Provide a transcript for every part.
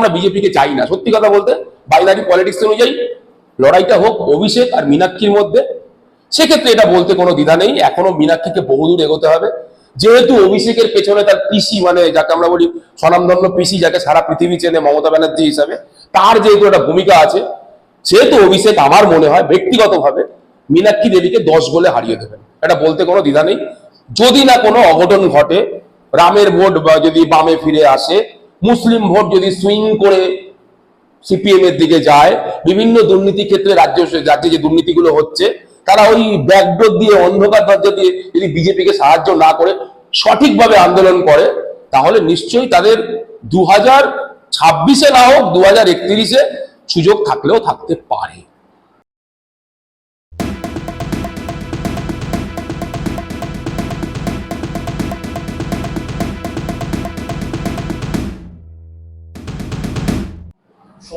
আমরা বিজেপিকে চাই না। সত্যি কথা বলতে, বাইনারি পলিটিক্স অনুযায়ী, লড়াইটা হোক অভিষেক আর মীনাক্ষীর মধ্যে, সেক্ষেত্রে এটা বলতে কোনো দ্বিধা নেই। এখনও মীনাক্ষীকে বহুদূর এগোতে হবে। যেহেতু অভিষেকের পেছনে তার পিসি মানে যাকে আমরা বলি স্বনামধন্য পিসি, যাকে সারা পৃথিবী চেনে মমতা ব্যানার্জি হিসাবে, তার যেহেতু একটা ভূমিকা আছে, সেহেতু অভিষেক আমার মনে হয় ব্যক্তিগতভাবে মীনাক্ষী দেবীকে দশ গোলে হারিয়ে দেবেন। এটা বলতে কোনো দ্বিধা নেই। যদি না কোনো অঘটন ঘটে, রামের ভোট যদি বামে ফিরে আসে মুসলিম ভোট যদি সুইং করে সিপিএম এর দিকে যায়, বিভিন্ন দুর্নীতি ক্ষেত্রে রাজ্য রাজ্যে যে দুর্নীতিগুলো হচ্ছে, তারা ওই ব্যাকডোর দিয়ে, অন্ধকার দরজা দিয়ে যদি বিজেপিকে সাহায্য না করে, সঠিকভাবে আন্দোলন করে, তাহলে নিশ্চয়ই তাদের দু হাজার ছাব্বিশে না হোক দু হাজার একত্রিশে সুযোগ থাকলেও থাকতে পারে।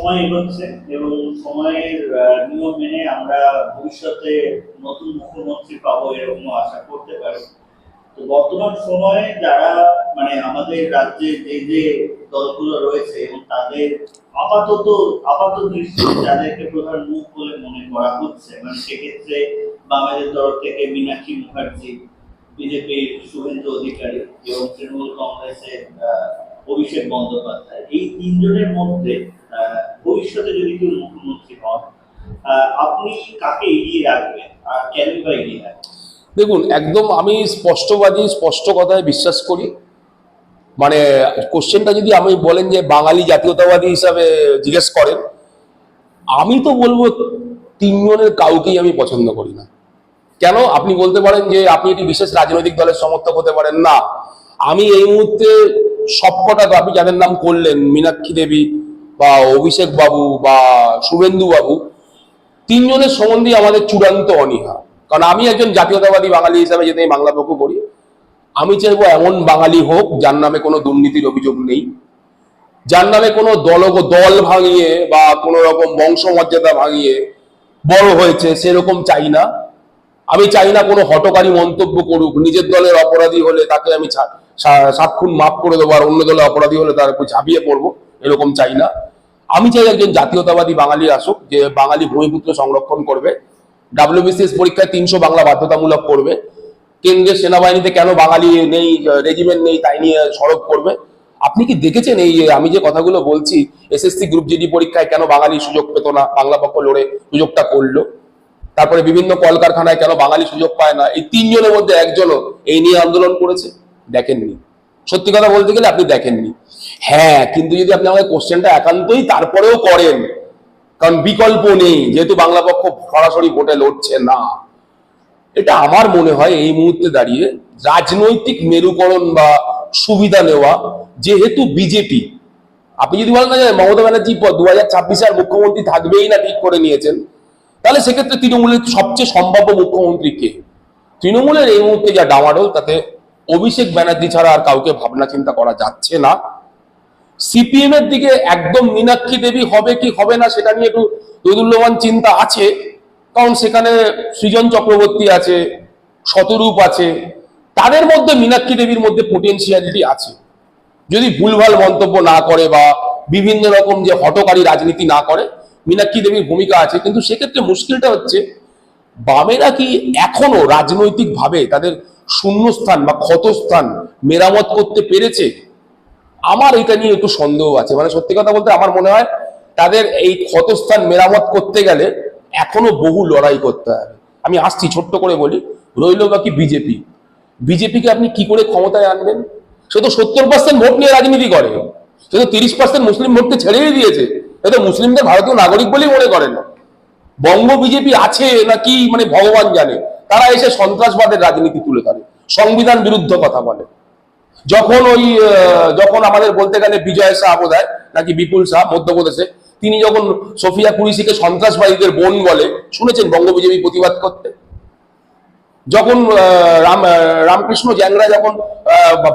সময় এগোচ্ছে এবং সময়ের নিয়ম মেনে আমরা ভবিষ্যতে নতুন মুখ্যমন্ত্রী পাবো এরকম আশা করতে পারি। তো বর্তমান সময়ে যারা মানে আমাদের রাজ্যে যে যে দলগুলো রয়েছে এবং তাদের আপাতত, আপাত দৃষ্টিতে যাদেরকে প্রধান মুখ বলে মনে করা হচ্ছে মানে সেক্ষেত্রে বাংলাদেশ তরফ থেকে মীনাক্ষী মুখার্জি বিজেপির শুভেন্দু অধিকারী এবং তৃণমূল কংগ্রেসের অভিষেক বন্দ্যোপাধ্যায়, এই তিনজনের মধ্যে ভবিষ্যতে যদি কেউ মুখ্যমন্ত্রী হন আপনি কাকে এগিয়ে রাখবেন? আর কেন বা এগিয়ে রাখবেন? দেখুন, একদম আমি স্পষ্টবাদী, স্পষ্ট কথায় বিশ্বাস করি। মানে কোশ্চেনটা যদি আমি বলেন যে বাঙালি জাতীয়তাবাদী হিসাবে জিজ্ঞেস করেন, আমি তো বলব তিনজনের কাউকেই আমি পছন্দ করি না। কেন? আপনি বলতে পারেন যে আপনি একটি বিশেষ রাজনৈতিক দলের সমর্থক হতে পারেন। না, আমি এই মুহূর্তে সবকটা আপনি যাদের নাম করলেন, মীনাক্ষী দেবী বা অভিষেক বাবু বা শুভেন্দু বাবু, তিনজনের সম্বন্ধে আমাদের চূড়ান্ত অনীহা। কারণ আমি একজন জাতীয়তাবাদী বাঙালি হিসাবে যেতে বাংলা পক্ষ করি, আমি চাইব এমন বাঙালি হোক যার নামে কোনো দুর্নীতির অভিযোগ নেই, যার নামে কোনো দল দল ভাঙিয়ে বা কোনো রকম বংশমর্যাদা ভাঙিয়ে বড় হয়েছে, সেরকম চাই না। আমি চাই না কোনো হটকারী মন্তব্য করুক, নিজের দলের অপরাধী হলে তাকে আমি ছা- সা- মাফ করে দেবো, আর অন্য দলের অপরাধী হলে তার উপর ঝাঁপিয়ে পড়ব, এরকম চাই না। আমি চাই একজন জাতীয়তাবাদী বাঙালি আসুক, যে বাঙালি ভূমিপুত্র সংরক্ষণ করবে। ডাব্লিউবিসিএস পরীক্ষায় তিনশো বাংলা বাধ্যতামূলক করবে। কেন্দ্রের সেনাবাহিনীতে কেন বাঙালি নেই রেজিমেন্ট নেই, তাই নিয়ে সড়ক করবে? আপনি কি দেখেছেন এই আমি যে কথাগুলো বলছি এসএসসি গ্রুপ জিডি পরীক্ষায় কেন বাঙালি সুযোগ পেত না, বাংলা পক্ষ লড়ে সুযোগটা করল? তারপরে বিভিন্ন কলকারখানায় কেন বাঙালি সুযোগ পায় না? এই তিনজনের মধ্যে একজনও এই নিয়ে আন্দোলন করেছে? দেখেননি। সত্যি কথা বলতে গেলে আপনি দেখেননি। হ্যাঁ কিন্তু যদি আপনি আমাকে কোশ্চেনটা একান্তই তারপরেও করেন, কারণ বিকল্প নেই, যেহেতু বাংলা পক্ষ সরাসরি ভোটে লড়ছে না। এটা আমার মনে হয় এই মুহূর্তে দাঁড়িয়ে রাজনৈতিক মেরুকরণ বা সুবিধা নেওয়া, যেহেতু বিজেপি, আপনি যদি বলেন না যে মমতা ব্যানার্জি দু হাজার ছাব্বিশে আর মুখ্যমন্ত্রী থাকবেই না ঠিক করে নিয়েছেন, তাহলে সেক্ষেত্রে তৃণমূলের সবচেয়ে সম্ভাব্য মুখ্যমন্ত্রী কে? তৃণমূলের এই মুহূর্তে যা ডামাডোল, তাতে অভিষেক ব্যানার্জি ছাড়া আর কাউকে ভাবনা চিন্তা করা যাচ্ছে না। সিপিএম এর দিকে একদম মীনাক্ষী দেবী হবে কি হবে না সেটা নিয়ে একটু দোদুল্যমান চিন্তা আছে। কারণ সেখানে সৃজন চক্রবর্তী আছে, শতরূপ আছে, তাদের মধ্যে মীনাক্ষী দেবীর মধ্যে পোটেন্সিয়ালিটি আছে। যদি ভুলভাল মন্তব্য না করে বা বিভিন্ন রকম যে হটকারী রাজনীতি না করে, মীনাক্ষী দেবীর ভূমিকা আছে। কিন্তু সেক্ষেত্রে মুশকিলটা হচ্ছে, বামেরা কি এখনও রাজনৈতিকভাবে তাদের শূন্যস্থান বা ক্ষতস্থান মেরামত করতে পেরেছে? আমার এটা নিয়ে একটু সন্দেহ আছে। মানে সত্যি কথা বলতে আমার মনে হয় তাদের এই ক্ষতস্থান মেরামত করতে গেলে এখনও বহু লড়াই করতে হবে। আমি আসছি ছোট্ট করে বলি, রইল বাকি বিজেপি? বিজেপিকে আপনি কি করে ক্ষমতায় আনবেন? সে তো সত্তর পার্সেন্ট ভোট নিয়ে রাজনীতি করে। সে তো তিরিশ পার্সেন্ট মুসলিম ভোটকে ছেড়েই দিয়েছে। এ তো মুসলিমদের ভারতীয় নাগরিক বলেই মনে করে না বঙ্গ বিজেপি আছে নাকি মানে ভগবান জানে? তারা এসে সন্ত্রাসবাদের রাজনীতি তুলে ধরে, সংবিধান বিরুদ্ধ কথা বলে। যখন ওই যখন আমাদের বলতে গেলে বিজয় শাহ বোধ নাকি বিপুল শাহ, মধ্যপ্রদেশে, তিনি যখন সোফিয়া কুরিসিকে সন্ত্রাসবাদীদের বোন বলে, শুনেছেন বঙ্গ বিজেপি প্রতিবাদ করতে? যখন রাম রামকৃষ্ণ জ্যাংরা যখন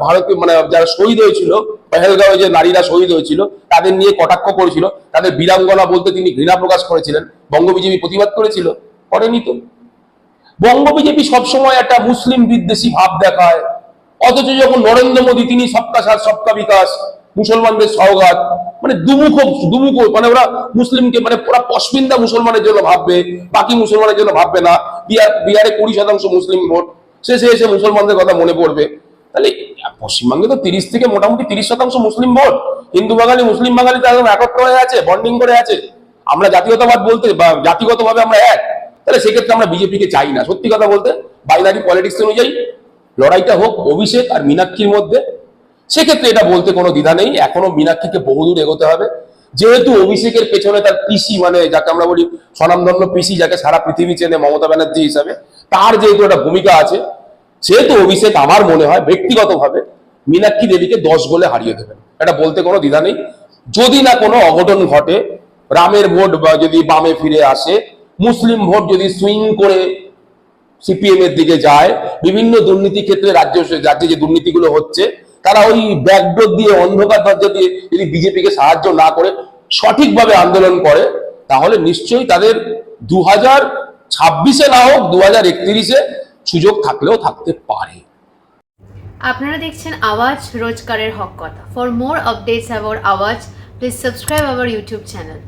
ভারতীয় মানে যারা শহীদ হয়েছিল, পেহেলগাঁওয়ে যে নারীরা শহীদ হয়েছিল, তাদের নিয়ে কটাক্ষ করেছিল, তাদের বীরাঙ্গনা বলতে তিনি ঘৃণা প্রকাশ করেছিলেন বঙ্গ বিজেপি প্রতিবাদ করেছিল, করেনি তো? বঙ্গ বিজেপি সবসময় একটা মুসলিম বিদ্বেষী ভাব দেখায়। অথচ যখন নরেন্দ্র মোদী, তিনি সবকা সাথ, সবকা বিকাশ, মুসলমানদের সওগাত মানে দুমুখ দুমুখ মানে ওরা মুসলিমকে মানে ওরা পশমিন্দা মুসলমানের জন্য ভাববে, বাকি মুসলমানের জন্য ভাববে না, বিহার, বিহারে কুড়ি শতাংশ মুসলিম ভোট, শেষে এসে মুসলমানদের কথা মনে পড়বে। তাহলে পশ্চিমবঙ্গে তো তিরিশ থেকে মোটামুটি তিরিশ শতাংশ মুসলিম ভোট, হিন্দু বাঙালি, মুসলিম বাঙালি তো একদম একত্র হয়ে আছে, বন্ডিং করে আছে। আমরা জাতীয়তাবাদ বলতে, বা জাতিগতভাবে আমরা এক, তাহলে সেক্ষেত্রে আমরা বিজেপিকে চাই না। সত্যি কথা বলতে বাইনারি পলিটিক্স অনুযায়ী লড়াইটা হোক, অভিষেক আর মীনাক্ষীর মধ্যে, সেক্ষেত্রে এটা বলতে কোনো দ্বিধা নেই। এখনও মীনাক্ষীকে বহুদূর এগোতে হবে। যেহেতু অভিষেকের পেছনে তার পিসি মানে যাকে আমরা বলি স্বনামধন্য পিসি, যাকে সারা পৃথিবী চেনে মমতা ব্যানার্জি হিসাবে, তার যেহেতু একটা ভূমিকা আছে, সেহেতু অভিষেক আমার মনে হয় ব্যক্তিগতভাবে মীনাক্ষী দেবীকে দশ গোলে হারিয়ে দেবেন। এটা বলতে কোনো দ্বিধা নেই। যদি না কোনো অঘটন ঘটে, রামের ভোট যদি বামে ফিরে আসে, মুসলিম ভোট যদি সুইং করে সিপিএম এর দিকে যায়, বিভিন্ন দুর্নীতি ক্ষেত্রে রাজ্য রাজ্যে যে দুর্নীতিগুলো হচ্ছে, তারা ওই ব্যাকডোর দিয়ে, অন্ধকার দরজা দিয়ে যদি বিজেপিকে সাহায্য না করে, সঠিকভাবে আন্দোলন করে, তাহলে নিশ্চয়ই তাদের দু হাজার ছাব্বিশে না হোক দু হাজার একত্রিশে সুযোগ থাকলেও থাকতে পারে। আপনারা দেখছেন আওয়াজ রোজকারের হক কথা। For more updates about Awaaz please subscribe our YouTube channel